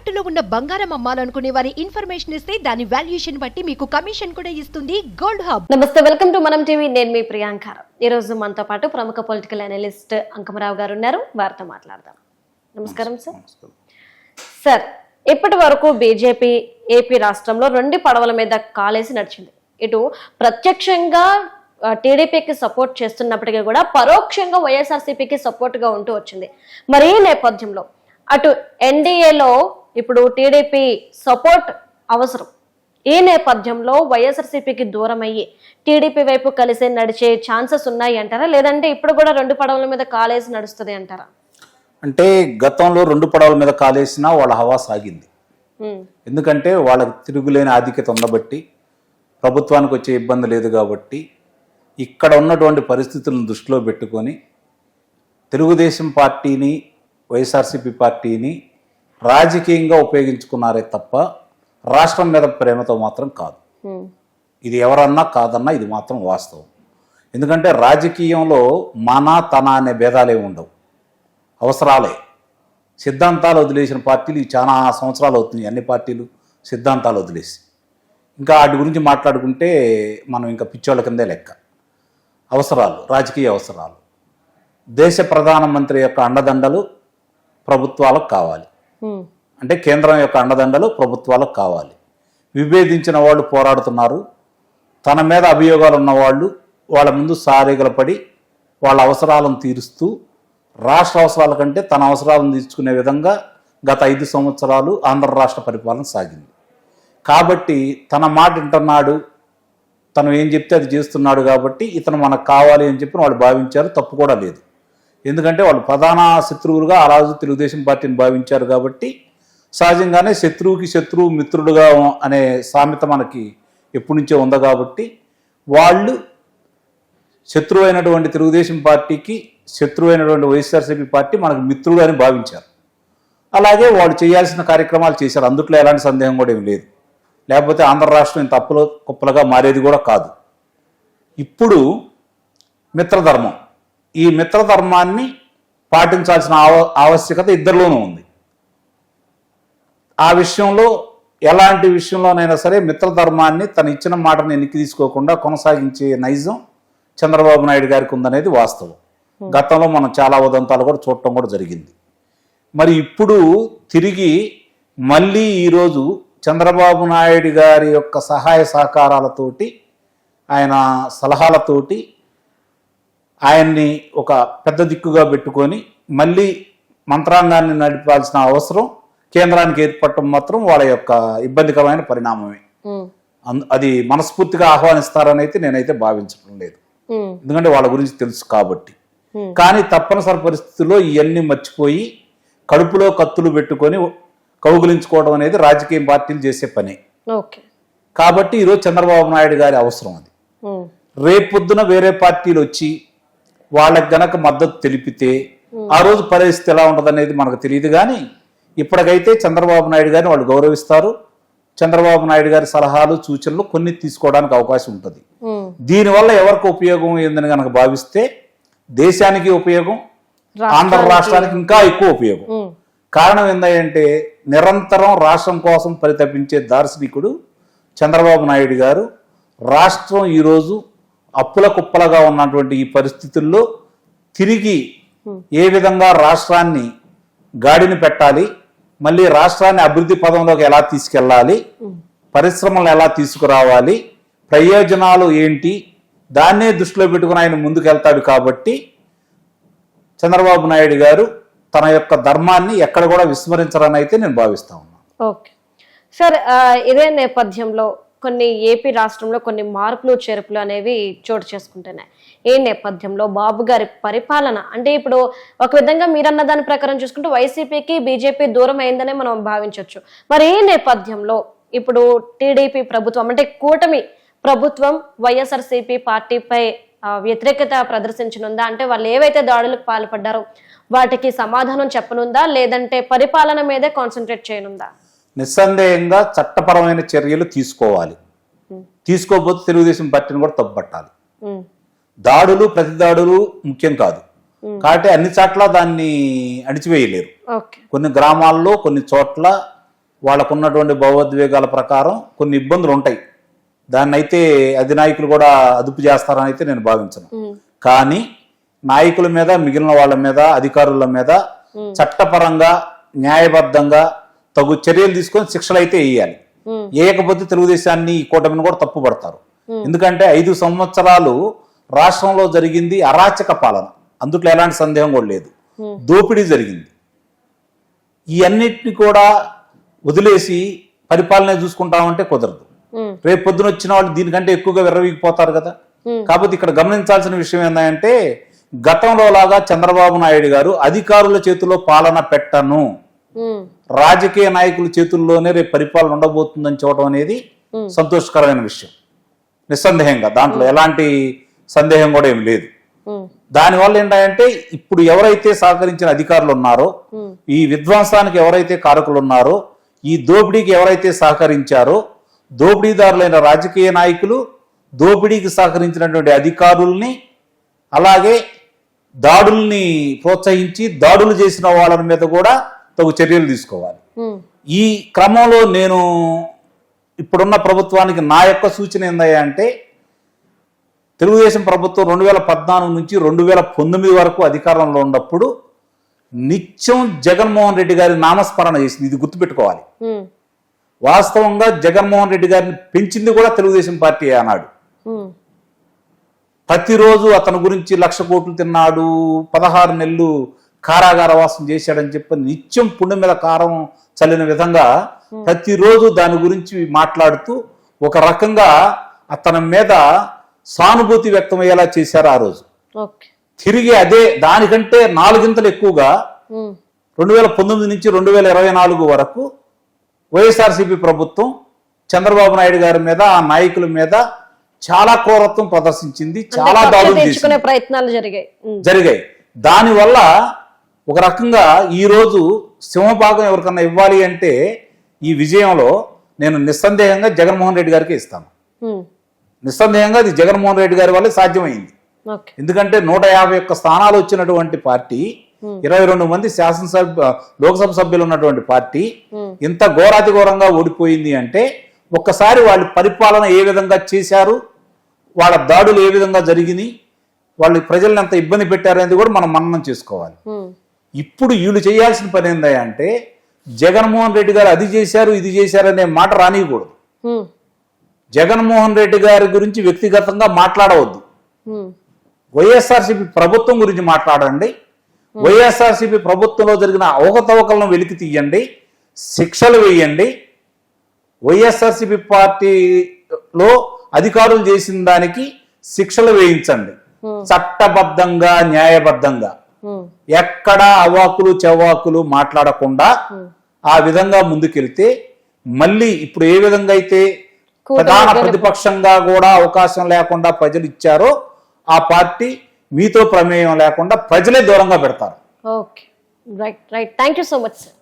తాకట్టులో ఉన్న బంగారం అమ్మాలనుకునే వారి ఇన్ఫర్మేషన్ ఇస్తే దాని వాల్యుయేషన్ బట్టి మీకు కమిషన్ కూడా ఇస్తుంది గోల్డ్ హబ్. నమస్తే వెల్కమ్ టు మనం టీవీ. నేను మీ ప్రియాంక. ఈ రోజు మనతో పాటు ప్రముఖ పొలిటికల్ అనలిస్ట్ అంకమరావు గారు ఉన్నారు. వారితో మాట్లాడదాం. నమస్కారం సార్. సార్ ఇప్పటి వరకు బీజేపీ ఏపీ రాష్ట్రంలో రెండు పడవల మీద కాలేసి నడిచింది. ఇటు ప్రత్యక్షంగా టీడీపీకి సపోర్ట్ చేస్తున్నప్పటికీ కూడా పరోక్షంగా వైఎస్ఆర్సీపీకి సపోర్ట్గా ఉంటూ వచ్చింది. మరి ఈ నేపథ్యంలో అటు ఎన్డీఏలో ఇప్పుడు టీడీపీ సపోర్ట్ అవసరం. ఈ నేపథ్యంలో వైఎస్ఆర్సీపీకి దూరం అయ్యి టీడీపీ వైపు కలిసి నడిచే ఛాన్సెస్ ఉన్నాయి అంటారా? లేదంటే ఇప్పుడు కూడా రెండు పడవల మీద కాలేసి నడుస్తుంది అంటారా? అంటే గతంలో రెండు పడవల మీద కాలేసినా వాళ్ళ హవా సాగింది. ఎందుకంటే వాళ్ళకి తిరుగులేని ఆధిక్యత ఉండబట్టి ప్రభుత్వానికి వచ్చే ఇబ్బంది లేదు కాబట్టి ఇక్కడ ఉన్నటువంటి పరిస్థితులను దృష్టిలో పెట్టుకొని తెలుగుదేశం పార్టీని వైఎస్ఆర్సీపీ పార్టీని రాజకీయంగా ఉపయోగించుకున్నారే తప్ప రాష్ట్రం మీద ప్రేమతో మాత్రం కాదు. ఇది ఎవరన్నా కాదన్నా ఇది మాత్రం వాస్తవం. ఎందుకంటే రాజకీయంలో మన తన అనే భేదాలే ఉండవు. అవసరాలే. సిద్ధాంతాలు వదిలేసిన పార్టీలు చాలా సంవత్సరాలు అవుతున్నాయి. అన్ని పార్టీలు సిద్ధాంతాలు వదిలేసి. ఇంకా వాటి గురించి మాట్లాడుకుంటే మనం ఇంకా పిచ్చోళ్ళ కిందే లెక్క. అవసరాలు రాజకీయ అవసరాలు. దేశ ప్రధానమంత్రి యొక్క అండదండలు ప్రభుత్వాలకు కావాలి. అంటే కేంద్రం యొక్క అండదండలు ప్రభుత్వాలకు కావాలి. విభేదించిన వాళ్ళు పోరాడుతున్నారు. తన మీద అభియోగాలు ఉన్నవాళ్ళు వాళ్ళ ముందు సారీగలు పడి వాళ్ళ అవసరాలను తీరుస్తూ రాష్ట్ర అవసరాల కంటే తన అవసరాలను తీర్చుకునే విధంగా గత ఐదు సంవత్సరాలు ఆంధ్ర రాష్ట్ర పరిపాలన సాగింది. కాబట్టి తన మాట వింటున్నాడు తను ఏం చెప్తే అది చేస్తున్నాడు కాబట్టి ఇతను మనకు కావాలి అని చెప్పి వాళ్ళు భావించారు తప్పు కూడా లేదు. ఎందుకంటే వాళ్ళు ప్రధాన శత్రువులుగా ఆ రోజు తెలుగుదేశం పార్టీని భావించారు కాబట్టి సహజంగానే శత్రువుకి శత్రువు మిత్రుడుగా అనే సామెత మనకి ఎప్పటి నుంచో ఉంది కాబట్టి వాళ్ళు శత్రువు అయినటువంటి తెలుగుదేశం పార్టీకి శత్రువు అయినటువంటి వైఎస్ఆర్సీపీ పార్టీ మనకు మిత్రుడు అని భావించారు. అలాగే వాళ్ళు చేయాల్సిన కార్యక్రమాలు చేశారు. అందుట్లో ఎలాంటి సందేహం కూడా ఏమి లేదు. లేకపోతే ఆంధ్ర రాష్ట్రం ఇంత కుప్పలుగా మారేది కూడా కాదు. ఇప్పుడు మిత్రధర్మం. ఈ మిత్రధర్మాన్ని పాటించాల్సిన ఆవ ఆవశ్యకత ఇద్దరిలోనూ ఉంది. ఆ విషయంలో ఎలాంటి విషయంలోనైనా సరే మిత్రధర్మాన్ని తను ఇచ్చిన మాటను వెనక్కి తీసుకోకుండా కొనసాగించే నైజం చంద్రబాబు నాయుడు గారికి ఉందనేది వాస్తవం. గతంలో మనం చాలా ఉదంతాలు కూడా చూడటం కూడా జరిగింది. మరి ఇప్పుడు తిరిగి మళ్ళీ ఈరోజు చంద్రబాబు నాయుడు గారి యొక్క సహాయ సహకారాలతోటి ఆయన సలహాలతోటి ఆయన్ని ఒక పెద్ద దిక్కుగా పెట్టుకొని మళ్ళీ మంత్రాంగాన్ని నడిపాల్సిన అవసరం కేంద్రానికి ఏర్పడటం మాత్రం వాళ్ళ యొక్క ఇబ్బందికరమైన పరిణామమే. అంద- మనస్ఫూర్తిగా ఆహ్వానిస్తారని అయితే నేనైతే భావించడం లేదు. ఎందుకంటే వాళ్ళ గురించి తెలుసు కాబట్టి. కానీ తప్పనిసరి పరిస్థితుల్లో ఇవన్నీ మర్చిపోయి కడుపులో కత్తులు పెట్టుకొని కౌగులించుకోవడం అనేది రాజకీయ పార్టీలు చేసే పని. ఓకే. కాబట్టి ఈరోజు చంద్రబాబు నాయుడు గారి అవసరం అది. రేపొద్దున వేరే పార్టీలు వచ్చి వాళ్ళకి గనక మద్దతు తెలిపితే ఆ రోజు పరిస్థితి ఎలా ఉంటుందనేది మనకు తెలియదు కానీ ఇప్పటికైతే చంద్రబాబు నాయుడు గారిని వాళ్ళు గౌరవిస్తారు. చంద్రబాబు నాయుడు గారి సలహాలు సూచనలు కొన్ని తీసుకోవడానికి అవకాశం ఉంటుంది. దీనివల్ల ఎవరికి ఉపయోగం ఏందని కనుక భావిస్తే దేశానికి ఉపయోగం ఆంధ్ర రాష్ట్రానికి ఇంకా ఎక్కువ ఉపయోగం. కారణం ఏంటంటే నిరంతరం రాష్ట్రం కోసం పరితపించే దార్శనికుడు చంద్రబాబు నాయుడు గారు. రాష్ట్రం ఈరోజు అప్పుల కుప్పలుగా ఉన్నటువంటి ఈ పరిస్థితుల్లో తిరిగి ఏ విధంగా రాష్ట్రాన్ని గాడిని పెట్టాలి మళ్ళీ రాష్ట్రాన్ని అభివృద్ధి పదంలోకి ఎలా తీసుకెళ్ళాలి పరిశ్రమలను ఎలా తీసుకురావాలి ప్రయోజనాలు ఏంటి దాన్నే దృష్టిలో పెట్టుకుని ఆయన ముందుకెళ్తాడు కాబట్టి చంద్రబాబు నాయుడు గారు తన యొక్క ధర్మాన్ని ఎక్కడ కూడా విస్మరించరని అయితే నేను భావిస్తా ఉన్నాను. ఓకే. సార్ ఇదే నేపథ్యంలో కొన్ని ఏపీ రాష్ట్రంలో కొన్ని మార్పులు చేర్పులు అనేవి చోటు చేసుకుంటున్నాయి. ఈ నేపథ్యంలో బాబు గారి పరిపాలన అంటే ఇప్పుడు ఒక విధంగా మీరన్న దాని ప్రకారం చూసుకుంటే వైసీపీకి బీజేపీ దూరం అయిందనే మనం భావించవచ్చు మరి ఈ నేపథ్యంలో ఇప్పుడు టీడీపీ ప్రభుత్వం అంటే కూటమి ప్రభుత్వం వైఎస్ఆర్సీపీ పార్టీపై వ్యతిరేకత ప్రదర్శించనుందా? అంటే వాళ్ళు ఏవైతే దాడులకు పాల్పడ్డారో వాటికి సమాధానం చెప్పనుందా? లేదంటే పరిపాలన మీదే కాన్సన్ట్రేట్ చేయనుందా? నిస్సందేహంగా చట్టపరమైన చర్యలు తీసుకోవాలి. తీసుకోకపోతే తెలుగుదేశం పార్టీని కూడా తప్పుపట్టాలి దాడులు ప్రతి దాడులు ముఖ్యం కాదు. కాబట్టి అన్ని చోట్ల దాన్ని అణిచివేయలేరు. కొన్ని గ్రామాల్లో కొన్ని చోట్ల వాళ్ళకు ఉన్నటువంటి భావోద్వేగాల ప్రకారం కొన్ని ఇబ్బందులు ఉంటాయి. దాన్ని అయితే అధినాయకులు కూడా అదుపు చేస్తారని అయితే నేను భావించను. కానీ నాయకుల మీద మిగిలిన వాళ్ళ మీద అధికారుల మీద చట్టపరంగా న్యాయబద్ధంగా తగు చర్యలు తీసుకొని శిక్షలు అయితే వేయాలి వేయకపోతే తెలుగుదేశాన్ని ఈ కూటమిని కూడా తప్పుపడతారు. ఎందుకంటే ఐదు సంవత్సరాలు రాష్ట్రంలో జరిగింది అరాచక పాలన. అందుట్లో ఎలాంటి సందేహం కూడా లేదు. దోపిడీ జరిగింది. ఈ అన్నిటిని కూడా వదిలేసి పరిపాలన చూసుకుంటామంటే కుదరదు. రేపు పొద్దున వచ్చిన వాళ్ళు దీనికంటే ఎక్కువగా విర్రవీగిపోతారు కదా. కాబట్టి ఇక్కడ గమనించాల్సిన విషయం ఏంటంటే గతంలో లాగా చంద్రబాబు నాయుడు గారు అధికారుల చేతిలో పాలన పెట్టను. రాజకీయ నాయకుల చేతుల్లోనే రేపు పరిపాలన ఉండబోతుందని చూడటం అనేది సంతోషకరమైన విషయం. నిస్సందేహంగా దాంట్లో ఎలాంటి సందేహం కూడా ఏమి లేదు. దానివల్ల ఏంటంటే ఇప్పుడు ఎవరైతే సహకరించిన అధికారులు ఉన్నారో ఈ విధ్వంసానికి ఎవరైతే కారకులు ఉన్నారో ఈ దోపిడీకి ఎవరైతే సహకరించారో దోపిడీదారులైన రాజకీయ నాయకులు దోపిడీకి సహకరించినటువంటి అధికారుల్ని అలాగే దాడుల్ని ప్రోత్సహించి దాడులు చేసిన వాళ్ళ మీద కూడా తగు చర్యలు తీసుకోవాలి. ఈ క్రమంలో నేను ఇప్పుడున్న ప్రభుత్వానికి నా యొక్క సూచన ఏందయ్యా అంటే తెలుగుదేశం ప్రభుత్వం రెండు వేల పద్నాలుగు నుంచి రెండు వేల పంతొమ్మిది వరకు అధికారంలో ఉన్నప్పుడు నిత్యం జగన్మోహన్ రెడ్డి గారి నామస్మరణ చేసింది. ఇది గుర్తుపెట్టుకోవాలి. వాస్తవంగా జగన్మోహన్ రెడ్డి గారిని పెంచింది కూడా తెలుగుదేశం పార్టీ అన్నాడు. ప్రతిరోజు అతని గురించి లక్ష కోట్లు తిన్నాడు. పదహారు నెలలు కారాగార వాసం చేశాడని చెప్పి నిత్యం పుండె మీద కారం చల్లిన విధంగా ప్రతిరోజు దాని గురించి మాట్లాడుతూ ఒక రకంగా అతని మీద సానుభూతి వ్యక్తమయ్యేలా చేశారు ఆ రోజు. తిరిగి అదే దానికంటే నాలుగింతలు ఎక్కువగా రెండు వేల పంతొమ్మిది నుంచి రెండు వేల ఇరవై నాలుగు వరకు వైఎస్ఆర్సీపీ ప్రభుత్వం చంద్రబాబు నాయుడు గారి మీద ఆ నాయకుల మీద చాలా క్రూరత్వం ప్రదర్శించింది చాలా దాడులు ప్రయత్నాలు జరిగాయి. జరిగాయి. దానివల్ల ఒక రకంగా ఈ రోజు సింహభాగం ఎవరికన్నా ఇవ్వాలి అంటే ఈ విజయంలో నేను నిస్సందేహంగా జగన్మోహన్ రెడ్డి గారికి ఇస్తాను. నిస్సందేహంగా అది జగన్మోహన్ రెడ్డి గారి వల్లే సాధ్యమైంది. ఎందుకంటే నూట యాభై ఒక్క స్థానాలు వచ్చినటువంటి పార్టీ ఇరవై రెండు మంది శాసనసభ లోక్సభ సభ్యులు ఉన్నటువంటి పార్టీ ఇంత ఘోరాతి ఘోరంగా ఓడిపోయింది అంటే ఒక్కసారి వాళ్ళ పరిపాలన ఏ విధంగా చేశారు వాళ్ళ దాడులు ఏ విధంగా జరిగినాయి వాళ్ళు ప్రజల్ని ఎంత ఇబ్బంది పెట్టారు అనేది కూడా మనం మననం చేసుకోవాలి. ఇప్పుడు వీళ్ళు చేయాల్సిన పని ఏందా అంటే జగన్మోహన్ రెడ్డి గారు అది చేశారు ఇది చేశారు అనే మాట రానియకూడదు. జగన్మోహన్ రెడ్డి గారి గురించి వ్యక్తిగతంగా మాట్లాడవద్దు. వైఎస్ఆర్సీపీ ప్రభుత్వం గురించి మాట్లాడండి. వైఎస్ఆర్సీపీ ప్రభుత్వంలో జరిగిన అవకతవకలను వెలికి తీయండి. శిక్షలు వేయండి. వైఎస్ఆర్సీపీ పార్టీలో అధికారులు చేసిన దానికి శిక్షలు వేయించండి. చట్టబద్ధంగా న్యాయబద్ధంగా. ఎక్కడ అవాకులు చవాకులు మాట్లాడకుండా ఆ విధంగా ముందుకెళ్తే మళ్ళీ ఇప్పుడు ఏ విధంగా అయితే ప్రధాన ప్రతిపక్షంగా కూడా అవకాశం లేకుండా ప్రజలు ఇచ్చారో ఆ పార్టీ మీతో ప్రమేయం లేకుండా ప్రజలే దూరంగా పెడతారు. Okay. Right right. Thank you so much sir